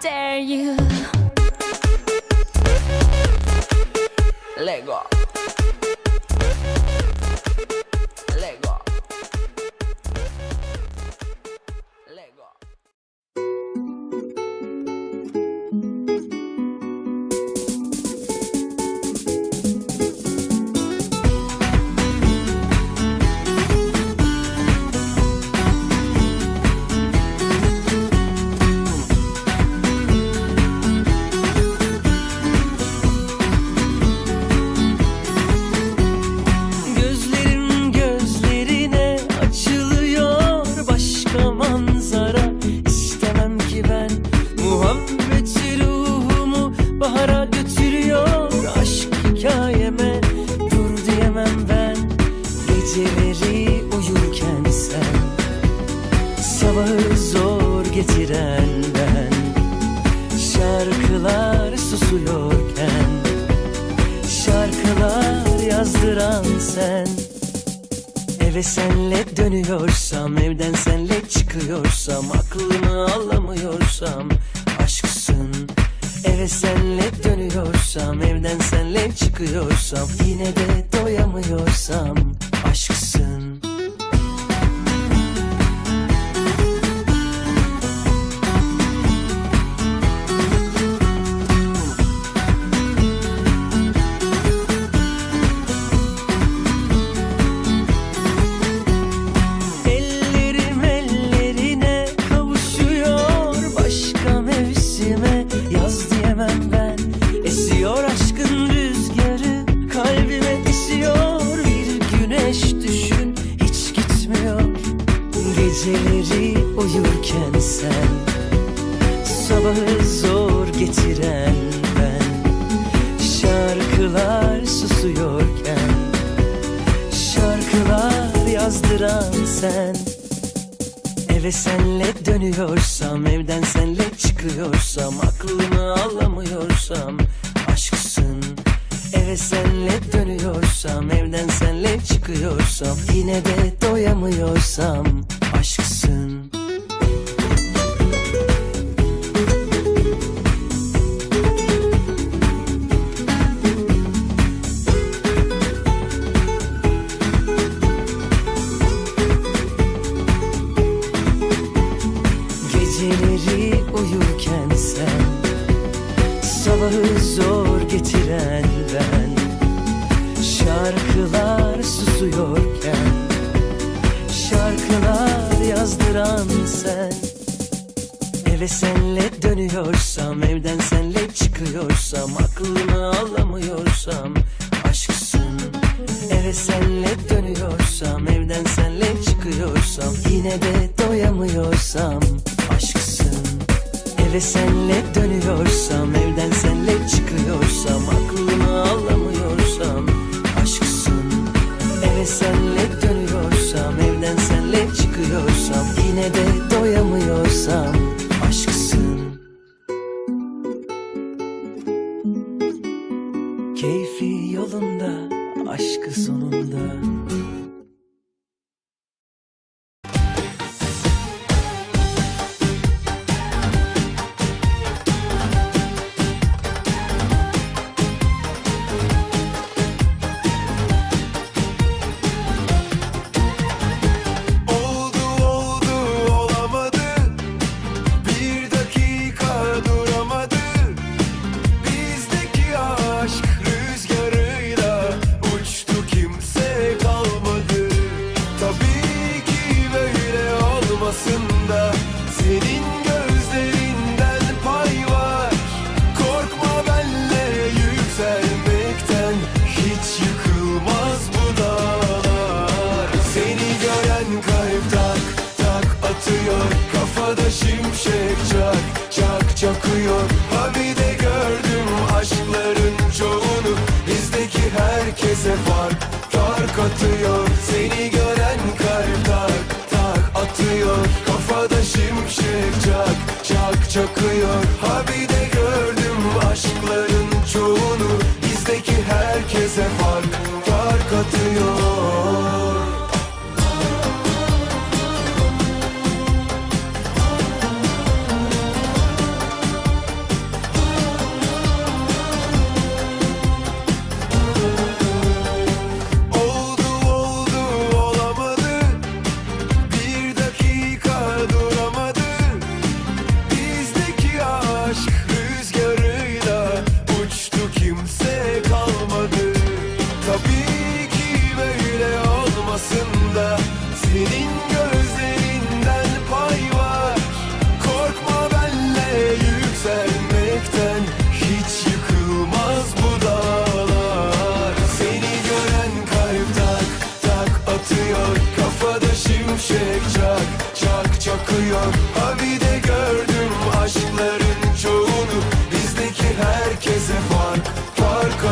Dare you? Lego. Ben Şarkılar susuyorken Şarkılar yazdıran sen. Eve senle dönüyorsam Evden senle çıkıyorsam Aklımı alamıyorsam Aşksın. Eve senle dönüyorsam Evden senle çıkıyorsam Yine de doyamıyorsam Aşksın Şarkılar susuyorken Şarkılar yazdıran sen. Eve senle dönüyorsam Evden senle çıkıyorsam Aklımı alamıyorsam Aşksın. Eve senle dönüyorsam Evden senle çıkıyorsam Yine de Susuyorken Şarkılar yazdıran sen. Eve senle dönüyorsam Evden senle çıkıyorsam Aklımı alamıyorsam Aşksın. Eve senle dönüyorsam Evden senle çıkıyorsam Yine de doyamıyorsam Aşksın. Eve senle dönüyorsam Evden senle çıkıyorsam Aklımı alamıyorsam Eve senle dönüyorsam Evden senle çıkıyorsam Yine de doyamıyorsam Aşksın. Keyfi yolunda Aşkı sonunda akıyor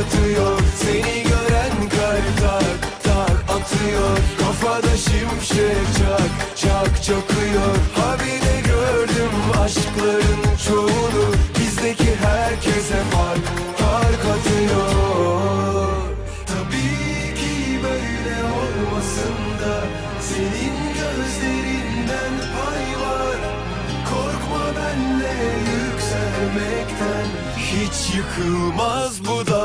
atıyor. Seni gören kalp tak tak atıyor. Kafada şimşek çak çak çakıyor. Ha bir de gördüm aşkların çoğunu. Bizdeki herkese fark fark atıyor. Tabii ki böyle olmasın da Senin gözlerinden pay var. Korkma benle yükselmekten. Hiç yıkılmaz bu dağlar